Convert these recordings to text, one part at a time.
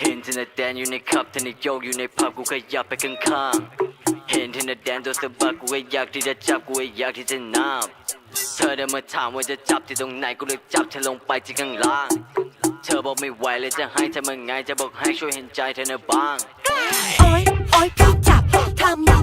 เห็นเธอน่ะแดนอยู่ในคับเธอน่ะโยกอยู่ในผับกูขยับไปข้างๆเห็นเธอน่ะแดนตัวสะบัดกูก็อยากที่จะจับกูก็อยากที่จะนับเธอเดินมาถามว่าจะจับที่ตรงไหนกูเลยจับเธอลงไปที่ข้างล่าง เธอบอกไม่ไหวเลยจะให้เธอมาไงจะบอกให้ช่วยเห็นใจเธอหน่อยบ้าง โอ๊ย โอ๊ยพี่จับทำ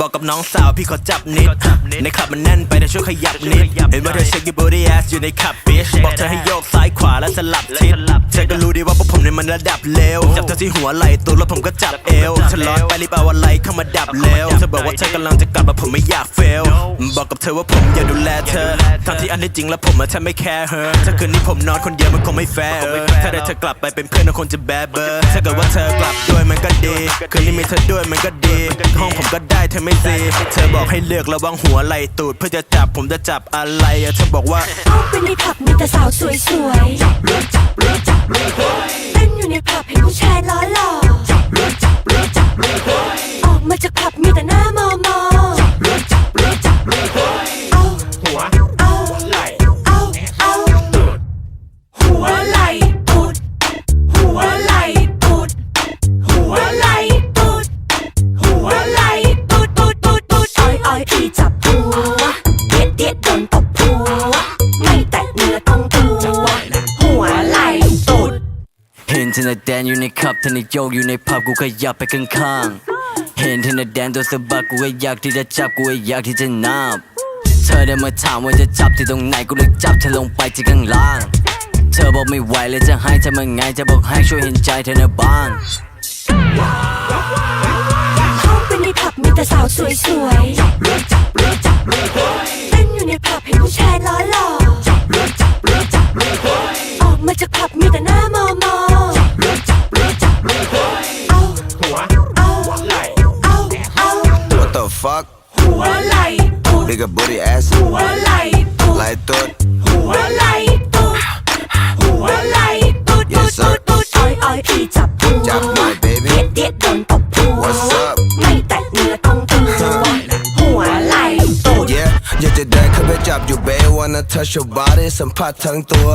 บอกกับน้องสาวพี่ขอจับนิด ในขับมันแน่นไปแต่ช่วยขยับนิด เห็นว่าเธอเช็คยูบอดี้แอสอยู่ในขับบิชบอกเธอให้โยกซ้ายขวาและสลับทิศเธอก็รู้ดีว่าพวกผมเนี่ยมันระดับเลวจับเธอที่หัวไหล่ตัวแล้วผมก็จับเอวเธอร้อนไปรีบเอาอะไรเข้ามาดับเร็วเธอบอกว่าเธอกำลังจะกลับมาผมไม่อยากเฟลบอกกับเธอว่าผมอยากดูแลเธอทั้งที่อันที่จริงแล้วผมอะแทบไม่แคร์เธอถ้าคืนนี้ผมนอนคนเดียวมันคงไม่แฟร์เออถ้าได้เธอกลับไปเป็นเพื่อนก็คงจะแบดเบอร์ถ้าเกิดว่าเธอกลับด้วยมันก็ดีคืนนี้มีเธอด้วยมันก็ดีห้องผมก็ได้เธอไม่ซีเธอบอกให้เลือกระวังหัวไหล่ตูด เพื่อจะจับผมจะจับอะไรอะเธอบอกว่าเข้าไปในผับมีแต่สาวสวยๆจับเลือจับเลือจับ เห็นเธอน่ะแดนอยู่ในคับเธอน่ะโยกอยู่ในผับกูขยับไปข้างๆเห็นเธอน่ะแดนโดนสะบัดกูก็อยากที่จะจับกูก็อยากที่จะนับ เธอเดินมาถามว่าจะจับที่ตรงไหนกูเลยจับเธอลงไปที่ข้างล่าง เธอบอกไม่ไหวเลยจะให้เธอมาไงจะบอกให้ช่วยเห็นใจเธอหน่อยบ้างเข้าไปในผับมีแต่สาวสวยๆ fuck? หัวไหลตูด Bigger booty ass หัวไหลตูด like จับอยู่ babe wanna touch your body สัมผัสทั้งตัว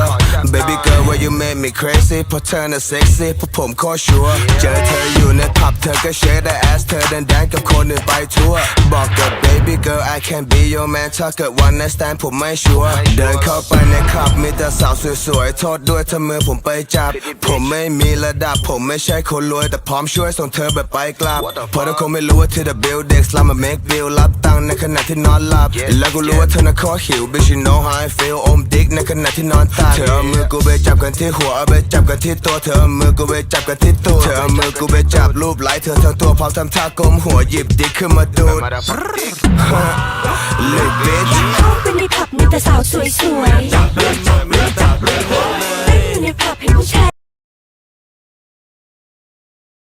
Baby girl why you make me crazy เพราะเธอน่ะ sexy เพราะผมโคตรชัวร์เจอเธออยู่ในผับเธอก็เชคแต่ ass เธอเดินแดนกับคนอื่นไปทั่ว บอกกับ baby girl I can be your man ถ้าเกิด one night stand ผมไม่ชัวร์เดินเข้าไปในคลับมีแต่สาวสวยๆ โทษด้วยถ้ามือผมไปจับ ผมไม่มีระดับผมไม่ใช่คนรวย แต่พร้อมช่วยส่งเธอแบบไปกลับเพราะเธอคงไม่รู้ว่าที่ the building สลัมมา make bill รับตังค์ในขณะที่นอนหลับ แล้วกูรู้ว่าเธอน่ะคอหิว bitch you know how I feel อมดิกในขณะที่นอนตายเธอมือกูไปจับกันที่หัวไปจับกันที่ตัวเธอมือกูไปจับกันที่ตัวเธอมือกูไปจับรูปไหลเธอทั้งตัวพร้อมทำท่าก้มหัวหยิบดิกขึ้นมาดูดเลยบิดเข้าไปในผับมีแต่สาวสวยๆ